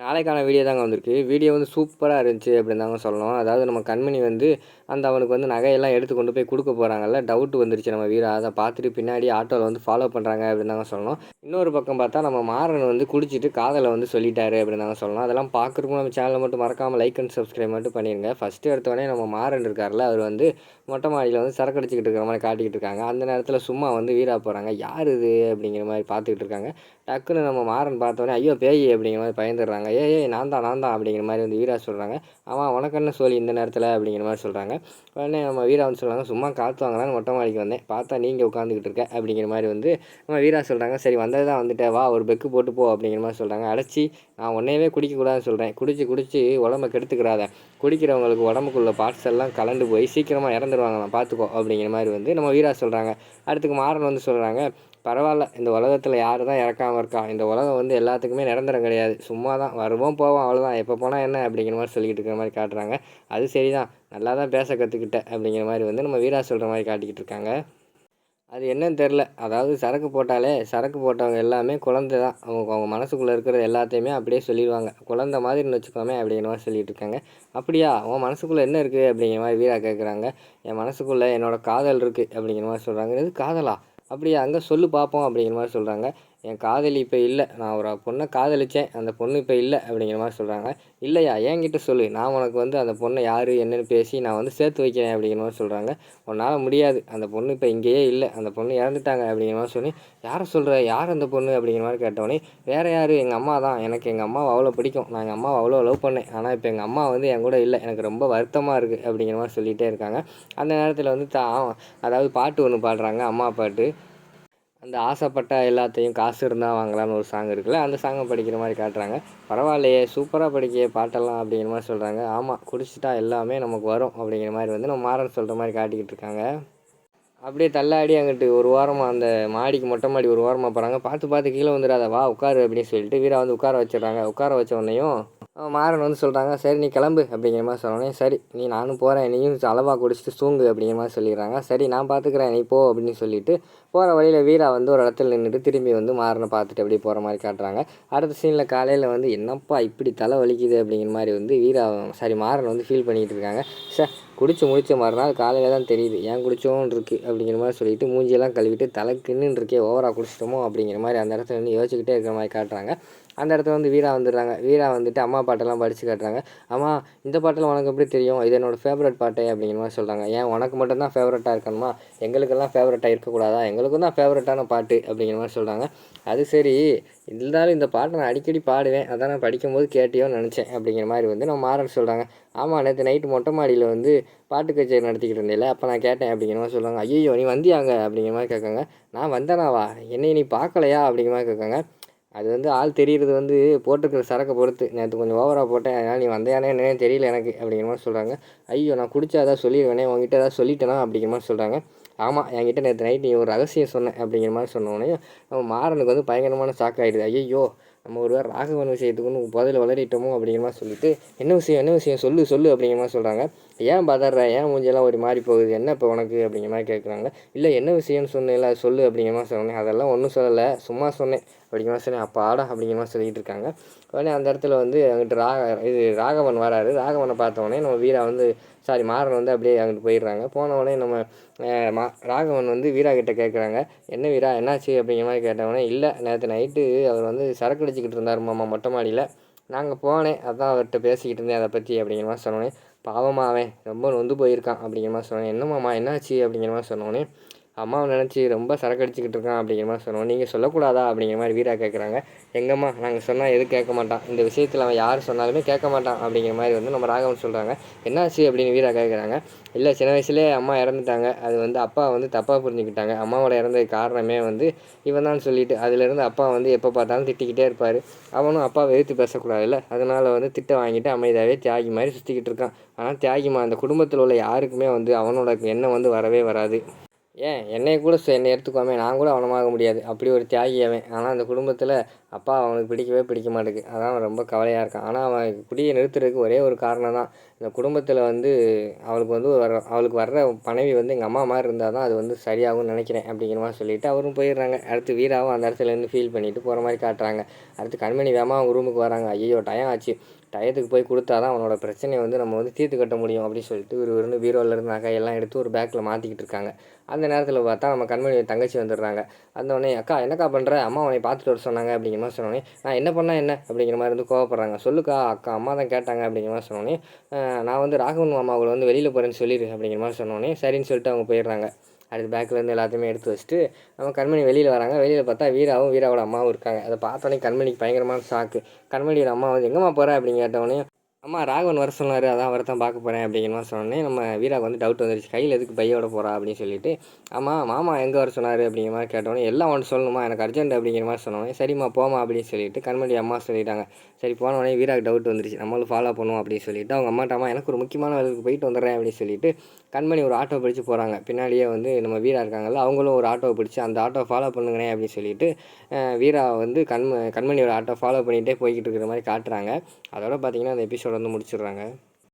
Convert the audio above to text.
நாளைக்கான வீடியோ தாங்க வந்திருக்கு. வீடியோ வந்து சூப்பராக இருந்துச்சு அப்படின்னு தாங்க சொல்லணும். அதாவது நம்ம கண்மணி வந்து அந்த அவனுக்கு வந்து நகையெல்லாம் எடுத்து கொண்டு போய் கொடுக்க போகிறாங்கல்ல டவுட் வந்துருச்சு நம்ம வீரா அதை பார்த்துட்டு பின்னாடி ஆட்டோவில் வந்து ஃபாலோ பண்ணுறாங்க அப்படின்னு தாங்க சொல்லணும். இன்னொரு பக்கம் பார்த்தா நம்ம மாறன் வந்து குடிச்சிட்டு காதலை வந்து சொல்லிட்டாரு அப்படின்னு தாங்க சொல்லணும். அதெல்லாம் பார்க்குறதுக்கு நம்ம சேனலை மட்டும் மறக்காமல் லைக் அண்ட் சப்ஸ்கிரைப் மட்டும் பண்ணிடுங்க ஃபஸ்ட்டு எடுத்தோடனே நம்ம மாறன் இருக்கார்ல அவர் வந்து மொட்டை மாடியில் வந்து சரக்கு அடிச்சுக்கிட்டு இருக்கிற மாதிரி காட்டிக்கிட்டு இருக்காங்க. அந்த நேரத்தில் சும்மா வந்து வீரா போகிறாங்க யார் இது? அப்படிங்கிற மாதிரி பார்த்துக்கிட்டு இருக்காங்க. டக்குன்னு நம்ம மாறன் பார்த்தோன்னே ஐயோ பேய் அப்படிங்கிற மாதிரி பயந்துடுறாங்க. ஏ ஏய் நான் தான் நான் தான் அப்படிங்கிற மாதிரி வந்து வீரா சொல்கிறாங்க அவன் உனக்கு என்ன சொல்லி இந்த நேரத்தில்? அப்படிங்கிற மாதிரி சொல்கிறாங்க உடனே நம்ம வீரா வந்து சொல்கிறாங்க சும்மா காற்று வாங்கலான்னு மொட்டை மாடிக்கு வந்தேன். பார்த்தா நீங்கள் உட்காந்துக்கிட்டு இருக்க அப்படிங்கிற மாதிரி வந்து நம்ம வீரா சொல்கிறாங்க சரி வந்தது தான் வந்துட்டேன் வா ஒரு பெக்கு போட்டு போ அப்படிங்கிற மாதிரி சொல்கிறாங்க அடைச்சி நான் உன்னையவே குடிக்கக்கூடாதுன்னு சொல்கிறேன் குடிச்சு குடிச்சு உடம்ப கெடுத்துக்கிறாத. குடிக்கிறவங்களுக்கு உடம்புக்குள்ள பார்ட்ஸ் எல்லாம் கலந்து போய் சீக்கிரமாக இறந்துருவாங்க பார்த்துக்கோ அப்படிங்கிற மாதிரி வந்து நம்ம வீரா சொல்கிறாங்க அடுத்துக்கு மாறன் வந்து சொல்கிறாங்க பரவாயில்ல இந்த உலகத்தில் யார் தான் இறக்காமல் இருக்கா? இந்த உலகம் வந்து எல்லாத்துக்குமே நிரந்தரம் கிடையாது. சும்மா தான் வருவோம் போவோம் அவ்வளோதான் எப்போ போனால் என்ன அப்படிங்கிற மாதிரி சொல்லிக்கிட்டு இருக்கிற மாதிரி காட்டுறாங்க. அது சரி தான் நல்லா தான் பேச கற்றுக்கிட்டேன் அப்படிங்கிற மாதிரி வந்து நம்ம வீரா சொல்கிற மாதிரி காட்டிக்கிட்டு இருக்காங்க. அது என்னன்னு தெரில அதாவது சரக்கு போட்டாலே சரக்கு போட்டவங்க எல்லாமே குழந்தை தான் அவங்க அவங்க மனசுக்குள்ளே இருக்கிறது எல்லாத்தையுமே அப்படியே சொல்லிடுவாங்க. குழந்த மாதிரின்னு வச்சுக்கோமே அப்படிங்கிற மாதிரி சொல்லிகிட்டு இருக்காங்க. அப்படியா? உன் மனசுக்குள்ளே என்ன இருக்குது அப்படிங்கிற மாதிரி வீரா கேட்குறாங்க என் மனசுக்குள்ளே என்னோடய காதல் இருக்குது அப்படிங்கிற மாதிரி சொல்கிறாங்க இது காதலா? அப்படியா? அங்கே சொல்லு பார்ப்போம் அப்படிங்கிற மாதிரி சொல்கிறாங்க என் காதலி இப்போ இல்லை. நான் ஒரு பொண்ணை காதலித்தேன் அந்த பொண்ணு இப்போ இல்லை அப்படிங்கிற மாதிரி சொல்கிறாங்க இல்லையா என்கிட்ட சொல்லு. நான் உனக்கு வந்து அந்த பொண்ணை யார் என்னென்னு பேசி நான் வந்து சேர்த்து வைக்கிறேன் அப்படிங்கிற மாதிரி சொல்கிறாங்க உன்னால் முடியாது. அந்த பொண்ணு இப்போ இங்கேயே இல்லை. அந்த பொண்ணு இறந்துட்டாங்க அப்படிங்கிற மாதிரி சொல்லி யாரை சொல்கிற யார் அந்த பொண்ணு? அப்படிங்கிற மாதிரி கேட்டோடனே வேறு யார்? எங்கள் அம்மா தான். எனக்கு எங்கள் அம்மாவை அவ்வளோ பிடிக்கும். நான் எங்கள் அம்மாவை அவ்வளோ லவ் பண்ணேன். ஆனால் இப்போ எங்கள் அம்மா வந்து என் கூட இல்லை. எனக்கு ரொம்ப வருத்தமாக இருக்குது அப்படிங்கிற மாதிரி சொல்லிகிட்டே இருக்காங்க. அந்த நேரத்தில் வந்து தா அதாவது பாட்டு ஒன்று பாடுறாங்க. அம்மா பாட்டு. அந்த ஆசைப்பட்ட எல்லாத்தையும் காசு இருந்தால் வாங்கலாம்னு ஒரு சாங் இருக்குல்ல அந்த சாங்கை படிக்கிற மாதிரி காட்டுறாங்க. பரவாயில்லையே சூப்பராக படிக்க பாட்டெல்லாம் அப்படிங்கிற மாதிரி சொல்கிறாங்க ஆமாம் குடிச்சிட்டா எல்லாமே நமக்கு வரும் அப்படிங்கிற மாதிரி வந்து நம்ம மாறன் சொல்கிற மாதிரி காட்டிக்கிட்டு இருக்காங்க. அப்படியே தள்ளாடி அங்கிட்டு ஒரு வாரமாக அந்த மாடிக்கு மொட்டை மாடி ஒரு வாரமாக போகிறாங்க பார்த்து பார்த்து கீழே வந்துடாத வா உட்காரு அப்படின்னு சொல்லிட்டு வீரா வந்து உட்கார வச்சிடுறாங்க. உட்கார வச்ச உடனேயும் மாறன் வந்து சொல்கிறாங்க சரி நீ கிளம்பு அப்படிங்கிற மாதிரி சொன்னோடனே சரி நீ நானும் போகிறேன் நீயும் அளவாக குடிச்சிட்டு தூங்கு அப்படிங்கிற மாதிரி சொல்லிடுறாங்க. சரி நான் பார்த்துக்கிறேன் நீ போ அப்படின்னு சொல்லிட்டு போகிற வழியில் வீரா வந்து ஒரு இடத்துல நின்றுட்டு திரும்பி வந்து மாறனை பார்த்துட்டு அப்படியே போகிற மாதிரி காட்டுறாங்க. அடுத்த சீனில் காலையில் வந்து என்னப்பா இப்படி தலை வலிக்குது? அப்படிங்கிற மாதிரி வந்து வீரா சாரி மாறன் வந்து ஃபீல் பண்ணிகிட்டு இருக்காங்க. சார் குடிச்சு முடிச்ச மறுநாள் காலையில் தான் தெரியுது ஏன் குடிச்சோன்னு இருக்குது அப்படிங்கிற மாதிரி சொல்லிட்டு மூஞ்சியெல்லாம் கழுவிட்டு தலை கிண்ணுன்னு இருக்கே ஓவராக குடிச்சிட்டோமோ? அப்படிங்கிற மாதிரி அந்த இடத்துல வந்து யோசிச்சுக்கிட்டே இருக்கிற மாதிரி காட்டுறாங்க. அந்த இடத்துல வந்து வீரா வந்துடுறாங்க. வீரா வந்துட்டு அம்மா பாட்டெல்லாம் படித்து காட்டுறாங்க. அம்மா இந்த பாட்டெல்லாம் உனக்கு எப்படி தெரியும்? இது என்னோடய ஃபேவரட் பாட்டு அப்படிங்கிற மாதிரி சொல்கிறாங்க ஏன் உனக்கு மட்டும்தான் ஃபேவரட்டாக இருக்கணுமா? எங்களுக்கெல்லாம் ஃபேவரட்டாக இருக்கக்கூடாதா? எங்களுக்கும் தான் ஃபேவரட்டான பாட்டு அப்படிங்கிற மாதிரி சொல்கிறாங்க அது சரி இருந்தாலும் இந்த பாட்டை நான் அடிக்கடி பாடுவேன். அதான் நான் படிக்கும்போது கேட்டியோன்னு நினச்சேன் அப்படிங்கிற மாதிரி வந்து நம்ம மாறன் சொல்கிறாங்க ஆமாம் நேற்று நைட்டு மொட்டை மாடியில் வந்து பாட்டு கச்சேரி நடத்திக்கிட்டு இருந்தேல அப்போ நான் கேட்டேன் அப்படிங்கிற மாதிரி சொல்லுவாங்க ஐயோ நீ வந்தியாங்க அப்படிங்கிற மாதிரி கேட்காங்க. நான் வந்தேனாவா? என்னை நீ பார்க்கலையா அப்படிங்கிற மாதிரி கேட்காங்க. அது வந்து ஆள் தெரிகிறது வந்து போட்டிருக்கிற சரக்கை பொறுத்து. நேற்று கொஞ்சம் ஓவராக போட்டேன். அதனால் நீ வந்தையானே என்னன்னு தெரியல எனக்கு அப்படிங்கிற மாதிரி சொல்கிறாங்க ஐயோ நான் குடிச்சா ஏதாவது சொல்லிடுவேனே உங்ககிட்ட ஏதாவது சொல்லிட்டேனா அப்படிங்கிற மாதிரி சொல்கிறாங்க ஆமாம் என்கிட்ட நேற்று நைட் நீ ஒரு ரகசியம் சொன்னேன் அப்படிங்கிற மாதிரி சொன்னோடனே நம்ம மாறனுக்கு வந்து பயங்கரமான ஷாக் ஆகிடுது ஐயோ நம்ம ஒரு வேறு ராகவன் விஷயத்துக்குன்னு பதில் வளரிட்டோமோ அப்படிங்கிற மாதிரி சொல்லிட்டு என்ன விஷயம் என்ன விஷயம் சொல்லு சொல்லு அப்படிங்கிற மாதிரி சொல்கிறாங்க ஏன் பதற ஏன் மூஞ்செல்லாம் ஒரு மாதிரி போகுது? என்ன இப்போ உனக்கு? அப்படிங்கிற மாதிரி கேட்குறாங்க இல்லை என்ன விஷயம்னு சொன்னேன்ல சொல்லு அப்படிங்கிற மாதிரி சொன்னேன். அதெல்லாம் ஒன்றும் சொல்லலை. சும்மா சொன்னேன் அப்படிங்கிற மாதிரி சொன்னேன். அப்போ ஆடா அப்படிங்கிற மாதிரி சொல்லிகிட்டு இருக்காங்க. உடனே அந்த இடத்துல வந்து அங்கிட்டு ராக இது ராகவன் வராரு. ராகவனை பார்த்தோடனே நம்ம வீரா வந்து சாரி மாறன் வந்து அப்படியே அங்கிட்டு போயிடுறாங்க. போன உடனே நம்ம மா ராகவன் வந்து வீரா கிட்ட கேட்குறாங்க என்ன வீரா? என்னாச்சு? அப்படிங்கிற மாதிரி கேட்டவொடனே இல்லை நேற்று நைட்டு அவர் வந்து சரக்கு அடிச்சுக்கிட்டு இருந்தார் மாமா மொட்டை மாடியில். நாங்கள் போனேன். அதான் அவர்கிட்ட பேசிக்கிட்டு இருந்தேன். அதை பற்றி அப்படிங்கிற மாதிரி சொன்னோன்னே பாவமாக அவன் ரொம்ப நொந்து போயிருக்கான் அப்படிங்கிற மாதிரி சொன்னேன் என்னம்மாம்மா? என்னாச்சு? அப்படிங்கிற மாதிரி சொன்னோன்னே அம்மாவை நினச்சி ரொம்ப சரக்கு அடிச்சுக்கிட்டு இருக்கான் அப்படிங்கிற மாதிரி சொன்னோம். நீங்கள் சொல்லக்கூடாதா அப்படிங்கிற மாதிரி வீரா கேட்குறாங்க எங்கம்மா நாங்கள் சொன்னால் எதுவும் கேட்க மாட்டான்? இந்த விஷயத்தில் அவன் யார் சொன்னாலுமே கேட்க மாட்டான் அப்படிங்கிற மாதிரி வந்து நம்ம ராகவன் சொல்கிறாங்க என்னாச்சு அப்படின்னு வீரா கேட்குறாங்க இல்லை சின்ன வயசுலேயே அம்மா இறந்துட்டாங்க. அது வந்து அப்பா வந்து தப்பாக புரிஞ்சுக்கிட்டாங்க. அம்மாவோட இறந்தது காரணமே வந்து இவன் தான் சொல்லிட்டு அதுலேருந்து அப்பா வந்து எப்போ பார்த்தாலும் திட்டிக்கிட்டே இருப்பார். அவனும் அப்பாவை எதிர்த்து பேசக்கூடாதுல்ல. அதனால் வந்து திட்டம் வாங்கிட்டு அமைதியாகவே தியாகி மாதிரி சுற்றிக்கிட்டு இருக்கான். ஆனால் தியாகிமா அந்த குடும்பத்தில் உள்ள யாருக்குமே வந்து அவனோட எண்ணம் வந்து வரவே வராது. ஏன்? என்னை கூட என்னை எடுத்துக்கோமே நான் கூட அவனமாக முடியாது. அப்படி ஒரு தியாகி அவன். ஆனால் அந்த குடும்பத்தில் அப்பா அவனுக்கு பிடிக்கவே பிடிக்க மாட்டேங்குது. அதான் அவன் ரொம்ப கவலையாக இருக்கான். ஆனால் அவன் குடியை நிறுத்துறதுக்கு ஒரே ஒரு காரணம் தான். இந்த குடும்பத்தில் வந்து அவளுக்கு வந்து வர அவளுக்கு வர்ற பணவி வந்து எங்கள் அம்மா மாதிரி இருந்தால் தான் அது வந்து சரியாகும்னு நினைக்கிறேன் அப்படிங்கிற மாதிரி சொல்லிவிட்டு அவரும் போயிடுறாங்க. அடுத்து வீராவும் அந்த இடத்துலேருந்து ஃபீல் பண்ணிவிட்டு போகிற மாதிரி காட்டுறாங்க. அடுத்து கண்மணி வேமா அவங்க ரூமுக்கு வராங்க. ஐயோ டயம் ஆச்சு. டயத்துக்கு போய் கொடுத்தா தான் அவனோட பிரச்சனையை வந்து நம்ம வந்து தீர்த்து கட்ட முடியும் அப்படின்னு சொல்லிட்டு ஒரு ஒரு அக்கா நகையெல்லாம் எடுத்து ஒரு பேக்கில் மாற்றிக்கிட்டு இருக்காங்க. அந்த நேரத்தில் பார்த்தா நம்ம கண்மணி தங்கச்சி வந்துடுறாங்க. அந்த உடனே அக்கா என்னக்கா பண்ணுற அம்மா அவனை பார்த்துட்டு வர சொன்னாங்க அப்படிங்கிற மாதிரி சொன்னோடனே நான் என்ன பண்ணால் என்ன? அப்படிங்கிற மாதிரி வந்து கோவப்படுறாங்க. சொல்லுக்கா அக்கா அம்மா தான் கேட்டாங்க அப்படிங்கிற மாதிரி சொன்னோடனே நான் வந்து ராகவன் மாமா வந்து வெளியில் போகிறேன்னு சொல்லிடு அப்படிங்கிற மாதிரி சொன்னோடனே சரின்னு சொல்லிட்டு அவங்க போயிடுறாங்க. அடுத்து பேக்கிலேருந்து எல்லாத்தையுமே எடுத்து வச்சுட்டு நம்ம கண்மணி வெளியில் வராங்க. வெளியில் பார்த்தா வீராவும் வீராவோட அம்மாவும் இருக்காங்க. அதை பார்த்தோன்னே கண்மணிக்கு பயங்கரமான ஷாக்கு கண்மணியோட அம்மா வந்து எங்கம்மா போகிற அப்படின்னு கேட்டவொடனே அம்மா ராகவன் வர சொன்னார் அதான் அவரை தான் பார்க்க போகிறேன் அப்படிங்கிற மாதிரி சொன்னோடனே நம்ம வீராவுக்கு வந்து டவுட் வந்துருச்சு. கையில் எதுக்கு பையோட போகிறா அப்படின்னு சொல்லிட்டு அம்மா மாமா எங்கே வர சொன்னார் அப்படிங்கிற மாதிரி கேட்டோன்னே எல்லாம் ஒன்று சொல்லணுமா? எனக்கு அர்ஜென்ட் அப்படிங்கிற மாதிரி சொன்னோடனே சரிம்மா போமா அப்படின்னு சொல்லிட்டு கண்மணி அம்மா சொல்லிட்டாங்க. சரி போனோடனே வீராக்கு டவுட் வந்துருச்சு. நம்மளும் ஃபாலோ பண்ணுவோம் அப்படின்னு சொல்லிட்டு அவங்க அம்மாட்ட எனக்கு ஒரு முக்கியமான வேலைக்கு போயிட்டு வந்துடுறேன் அப்படின்னு சொல்லிட்டு கண்மணி ஒரு ஆட்டோ பிடிச்சி போகிறாங்க பின்னாடியே வந்து நம்ம வீரா இருக்காங்கல்ல அவங்களும் ஒரு ஆட்டோவை பிடிச்சி அந்த ஆட்டோ ஃபாலோ பண்ணுங்கண்ணே அப்படின்னு சொல்லிட்டு வீரா வந்து கண்ம கண்மணியோட ஆட்டோ ஃபாலோ பண்ணிகிட்டே போய்கிட்டு இருக்கிற மாதிரி காட்டுறாங்க. அதோட பார்த்தீங்கன்னா அந்த எபிசோட வந்து முடிச்சிடுறாங்க.